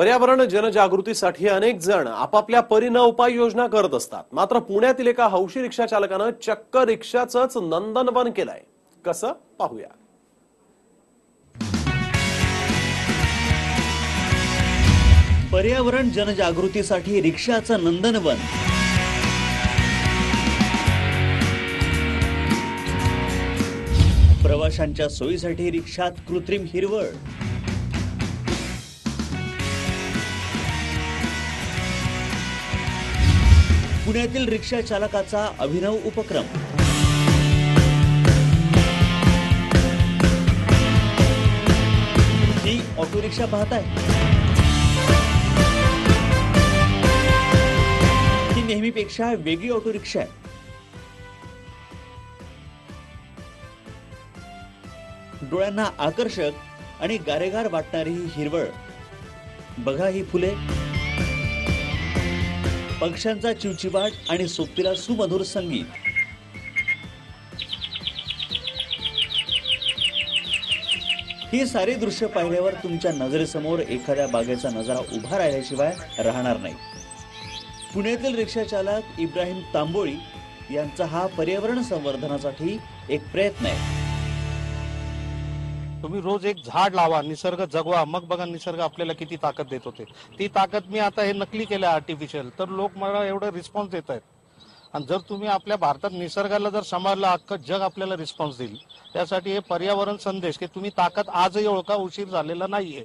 पर्यावरण जनजागृतीसाठी अनेक जण आपापल्या परीनं उपाययोजना करत असतात. मात्र पुण्यातील एका हौशी रिक्षा चालकानं चक्क रिक्षाचंच नंदनवन केलंय. कसं? पाहूया. पर्यावरण जनजागृतीसाठी रिक्षाचं नंदनवन. प्रवाशांच्या सोयीसाठी रिक्षात कृत्रिम हिरवळ. पुण्यातील रिक्षा चालकाचा अभिनव उपक्रम. ही ऑटो रिक्षा पाहताय ही नेहमीपेक्षा वेगळी ऑटो रिक्षा आहे. डोळ्यांना आकर्षक आणि गारेगार वाटणारी ही हिरवळ. बघा ही फुले. पक्ष्यांचा चिवचिवाट आणि सोबतीला सुमधुर संगीत. ही सारी दृश्य पाहिल्यावर तुमच्या नजरेसमोर एखाद्या बागेचा नजारा उभा राहिल्याशिवाय राहणार नाही. पुण्यातील रिक्षाचालक इब्राहिम तांबोळी यांचा हा पर्यावरण संवर्धनासाठी एक प्रयत्न आहे. तुम्ही रोज एक झाड लावा निसर्ग जगवा. मग बघा निसर्ग आपल्याला किती ताकद देत होते. ती ताकद मी आता हे नकली केलं आर्टिफिशियल तर लोक मला एवढं रिस्पॉन्स देत आहेत. आणि जर तुम्ही आपल्या भारतात निसर्गाला जर सांभाळलं अख्खं जग आपल्याला रिस्पॉन्स देईल. त्यासाठी हे पर्यावरण संदेश की तुम्ही ताकद आजही ओळखा उशीर झालेला नाहीये.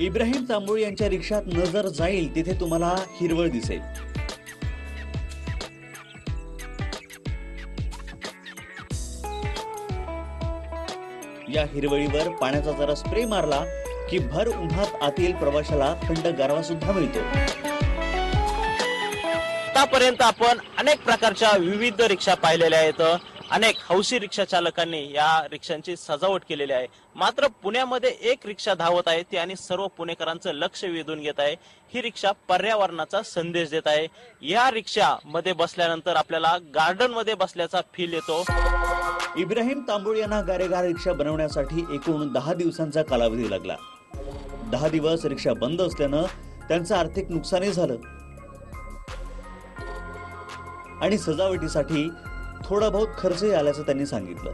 इब्राहिम तांबोळी यांच्या रिक्षात नजर जाईल तिथे तुम्हाला हिरवळ दिसेल. या हिरवळीवर पाण्याचा जरा स्प्रे मारला की भर उन्हात आतील प्रवाशाला थंड गारवा सुद्धा मिळतो. आतापर्यंत आपण अनेक प्रकारच्या विविध रिक्षा पाहिलेल्या आहेत. अनेक हौशी रिक्षा चालकांनी या रिक्षांची सजावट केलेली आहे. मात्र पुण्यामध्ये एक रिक्षा धावत आहे ती आणि सर्व पुणेकरांचं लक्ष वेधून घेत आहे. ही रिक्षा पर्यावरणाचा संदेश देत आहे. या रिक्षा मध्ये बसल्यानंतर आपल्याला गार्डनमध्ये बसल्याचा फील येतो. इब्राहिम तांबूळ यांना गारेगार रिक्षा बनवण्यासाठी एकूण दहा दिवसांचा कालावधी लागला. दहा दिवस रिक्षा बंद असल्यानं त्यांचं आर्थिक नुकसानही झालं. आणि सजावटीसाठी थोडा बहुत खर्चही आल्याचं त्यांनी सांगितलं.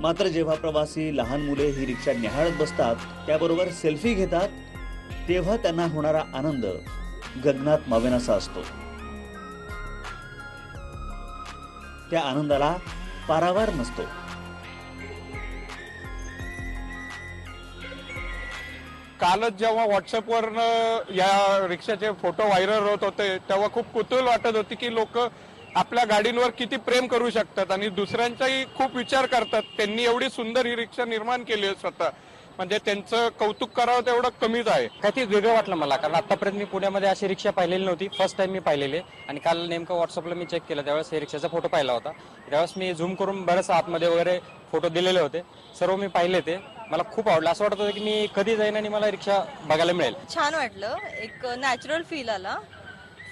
मात्र जेव्हा प्रवासी लहान मुले ही रिक्षा निहाळत बसतात त्याबरोबर सेल्फी घेतात तेव्हा त्यांना होणारा आनंद गगनात मावेनासा असतो. त्या आनंदाला पारावार नसतो कालच जेव्हा व्हॉट्सअपवर या रिक्षाचे फोटो व्हायरल होत होते तेव्हा खूप कुतूहल वाटत होती की लोक आपल्या गाडींवर किती प्रेम करू शकतात आणि दुसऱ्यांचाही खूप विचार करतात. त्यांनी एवढी सुंदर ही रिक्षा निर्माण केली आहे स्वतः. म्हणजे त्यांचं कौतुक करावं तेवढं कमीच आहे. काय ते वेगळं वाटलं मला कारण आतापर्यंत मी पुण्यामध्ये अशी रिक्षा पाहिलेली नव्हती. फर्स्ट टाइम मी पाहिलेली. आणि काल नेमकं व्हॉट्सअपला मी चेक केलं. त्यावेळेस हे रिक्षाचा फोटो पाहिला होता. त्यावेळेस मी झूम करून बरेच आतमध्ये वगैरे फोटो दिलेले होते. सर्व मी पाहिले ते. मला खूप आवडलं. असं वाटत होतं की मी कधी जाईन आणि मला रिक्षा बघायला मिळेल. छान वाटलं. एक नॅचरल फील आला.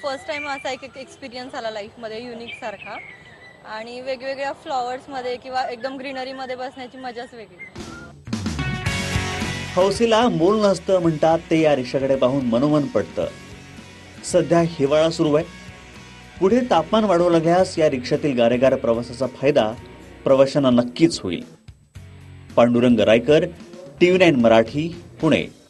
फर्स्ट टाइम असा एक एक्सपिरियन्स आला लाईफमध्ये युनिक सारखा. आणि वेगवेगळ्या फ्लॉवर्समध्ये किंवा एकदम ग्रीनरीमध्ये बसण्याची मजाच वेगळी. हौसीला मोल नसतं म्हणतात ते या रिक्षाकडे पाहून मनोमन पडतं सध्या हिवाळा सुरू आहे. पुढे तापमान वाढवू लागल्यास या रिक्षातील गारेगार प्रवासाचा फायदा प्रवाशांना नक्कीच होईल. Pandurang Raikar TV nine Marathi Pune.